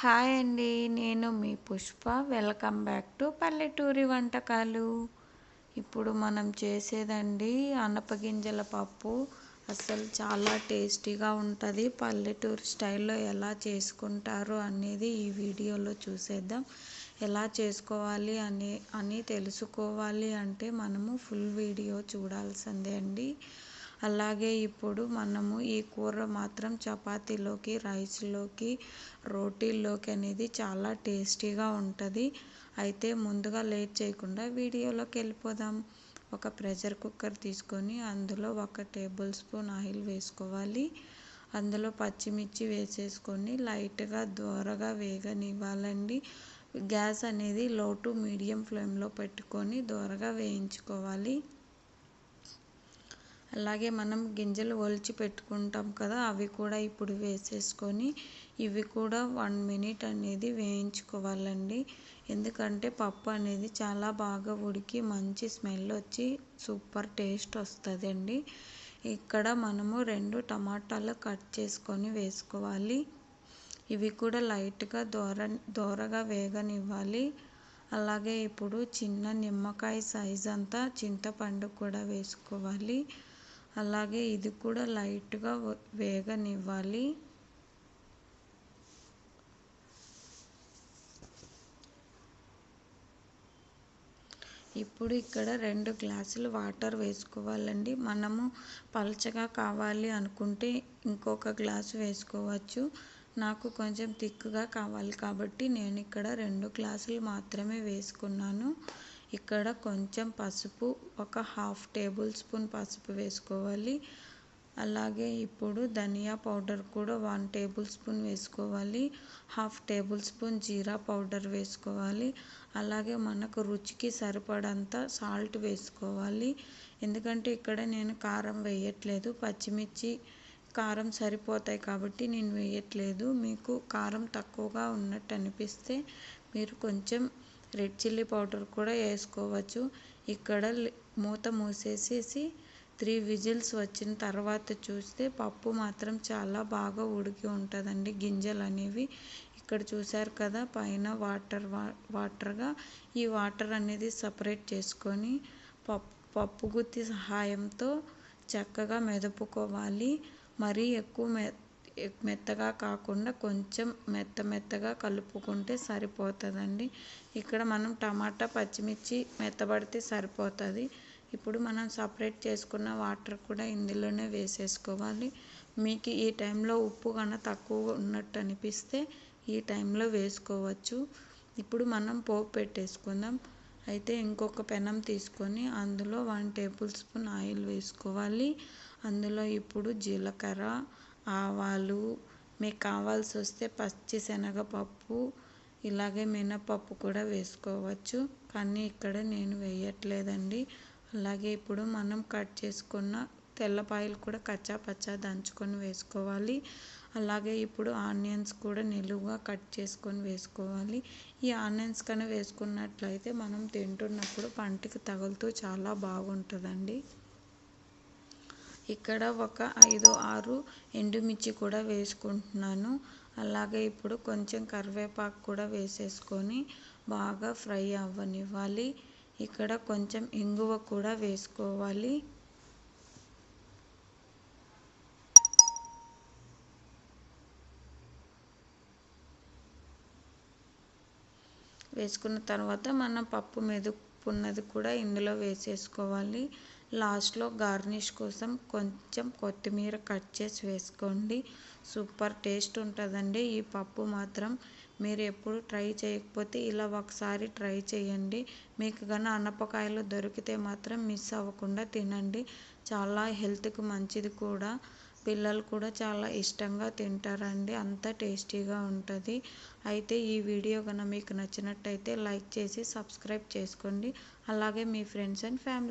Hi అండి నేను మీ పుష్ప. వెల్కమ్ బ్యాక్ టు పల్లెటూరి వంటకాలు. ఇప్పుడు మనం చేసేదండి అనపగింజల పప్పు. అసలు చాలా టేస్టీగా ఉంటుంది. పల్లెటూరు స్టైల్లో ఎలా చేసుకుంటారు అనేది ఈ వీడియోలో చూసేద్దాం. ఎలా చేసుకోవాలి అని అని తెలుసుకోవాలి అంటే మనము ఫుల్ వీడియో చూడాల్సిందే అండి. అలాగే ఇప్పుడు మనము ఈ కూర మాత్రం చపాతీలోకి రైస్లోకి రోటీల్లోకి అనేది చాలా టేస్టీగా ఉంటుంది. అయితే ముందుగా లేట్ చేయకుండా వీడియోలోకి వెళ్ళిపోదాం. ఒక ప్రెషర్ కుక్కర్ తీసుకొని అందులో ఒక టేబుల్ స్పూన్ ఆయిల్ వేసుకోవాలి. అందులో పచ్చిమిర్చి వేసేసుకొని లైట్గా దోరగా వేగనివ్వాలండి. గ్యాస్ అనేది లో టు మీడియం ఫ్లేమ్లో పెట్టుకొని దోరగా వేయించుకోవాలి. అలాగే మనం గింజలు ఒలిచి పెట్టుకుంటాం కదా అవి కూడా ఇప్పుడు వేసేసుకొని ఇవి కూడా వన్ మినిట్ అనేది వేయించుకోవాలండి. ఎందుకంటే పప్పు అనేది చాలా బాగా ఉడికి మంచి స్మెల్ వచ్చి సూపర్ టేస్ట్ వస్తుందండి. ఇక్కడ మనము రెండు టమాటాలు కట్ చేసుకొని వేసుకోవాలి. ఇవి కూడా లైట్గా దోర దోరగా వేగనివ్వాలి. అలాగే ఇప్పుడు చిన్న నిమ్మకాయ సైజ్ అంతా చింతపండు కూడా వేసుకోవాలి. అలాగే ఇది కూడా లైట్గా వేగనివ్వాలి. ఇప్పుడు ఇక్కడ రెండు గ్లాసులు వాటర్ వేసుకోవాలండి. మనము పలచగా కావాలి అనుకుంటే ఇంకొక గ్లాసు వేసుకోవచ్చు. నాకు కొంచెం థిక్గా కావాలి కాబట్టి నేను ఇక్కడ రెండు గ్లాసులు మాత్రమే వేసుకున్నాను. ఇక్కడ కొంచెం పసుపు ఒక హాఫ్ టేబుల్ స్పూన్ పసుపు వేసుకోవాలి. అలాగే ఇప్పుడు ధనియా పౌడర్ కూడా వన్ టేబుల్ స్పూన్ వేసుకోవాలి. హాఫ్ టేబుల్ స్పూన్ జీరా పౌడర్ వేసుకోవాలి. అలాగే మనకు రుచికి సరిపడంత సాల్ట్ వేసుకోవాలి. ఎందుకంటే ఇక్కడ నేను కారం వేయట్లేదు. పచ్చిమిర్చి కారం సరిపోతాయి కాబట్టి నేను వేయట్లేదు. మీకు కారం తక్కువగా ఉన్నట్టు అనిపిస్తే మీరు కొంచెం రెడ్ చిల్లీ పౌడర్ కూడా వేసుకోవచ్చు. ఇక్కడ మూత మూసేసేసి త్రీ విజిల్స్ వచ్చిన తర్వాత చూస్తే పప్పు మాత్రం చాలా బాగా ఉడికి ఉంటుందండి గింజలు అనేవి. ఇక్కడ చూసారు కదా పైన వాటర్ వాటర్గా ఈ వాటర్ అనేది సపరేట్ చేసుకొని పప్పు పప్పు గుత్తి సహాయంతో చక్కగా మెదుపుకోవాలి. మరీ ఎక్కువ మె మెత్తగా కాకుండా కొంచెం మెత్త మెత్తగా కలుపుకుంటే సరిపోతుందండి. ఇక్కడ మనం టమాటా పచ్చిమిర్చి మెత్తబడితే సరిపోతుంది. ఇప్పుడు మనం సపరేట్ చేసుకున్న వాటర్ కూడా ఇందులోనే వేసేసుకోవాలి. మీకు ఈ టైంలో ఉప్పు కన్నా తక్కువ ఉన్నట్టు అనిపిస్తే ఈ టైంలో వేసుకోవచ్చు. ఇప్పుడు మనం పోపు పెట్టేసుకుందాం. అయితే ఇంకొక పెనం తీసుకొని అందులో వన్ టేబుల్ స్పూన్ ఆయిల్ వేసుకోవాలి. అందులో ఇప్పుడు జీలకర్ర ఆవాలు మీకు కావాల్సి వస్తే పచ్చిశనగపప్పు ఇలాగే మినపప్పు కూడా వేసుకోవచ్చు. కానీ ఇక్కడ నేను వేయట్లేదండి. అలాగే ఇప్పుడు మనం కట్ చేసుకున్న తెల్లపాయలు కూడా కచ్చా పచ్చా దంచుకొని వేసుకోవాలి. అలాగే ఇప్పుడు ఆనియన్స్ కూడా నిలువుగా కట్ చేసుకొని వేసుకోవాలి. ఈ ఆనియన్స్ కానీ వేసుకున్నట్లయితే మనం తింటున్నప్పుడు పంటికి తగులుతూ చాలా బాగుంటుందండి. ఇక్కడ ఒక ఐదు ఆరు ఎండుమిర్చి కూడా వేసుకుంటున్నాను. అలాగే ఇప్పుడు కొంచెం కరివేపాకు కూడా వేసేసుకొని బాగా ఫ్రై అవ్వనివ్వాలి. ఇక్కడ కొంచెం ఇంగువ కూడా వేసుకోవాలి. వేసుకున్న తర్వాత మనం పప్పు మెదుపున్నది కూడా ఇందులో వేసేసుకోవాలి. లాస్ట్లో గార్నిష్ కోసం కొంచెం కొత్తిమీర కట్ చేసి వేసుకోండి. సూపర్ టేస్ట్ ఉంటుందండి. ఈ పప్పు మాత్రం మీరు ఎప్పుడు ట్రై చేయకపోతే ఇలా ఒకసారి ట్రై చేయండి. మీకు కానీ అనపకాయలు దొరికితే మాత్రం మిస్ అవ్వకుండా తినండి. చాలా హెల్త్కి మంచిది కూడా. పిల్లలు కూడా చాలా ఇష్టంగా తింటారండి. అంత టేస్టీగా ఉంటుంది. అయితే ఈ వీడియో కనుక మీకు నచ్చినట్టయితే లైక్ చేసి సబ్స్క్రైబ్ చేసుకోండి. అలాగే మీ ఫ్రెండ్స్ అండ్ ఫ్యామిలీ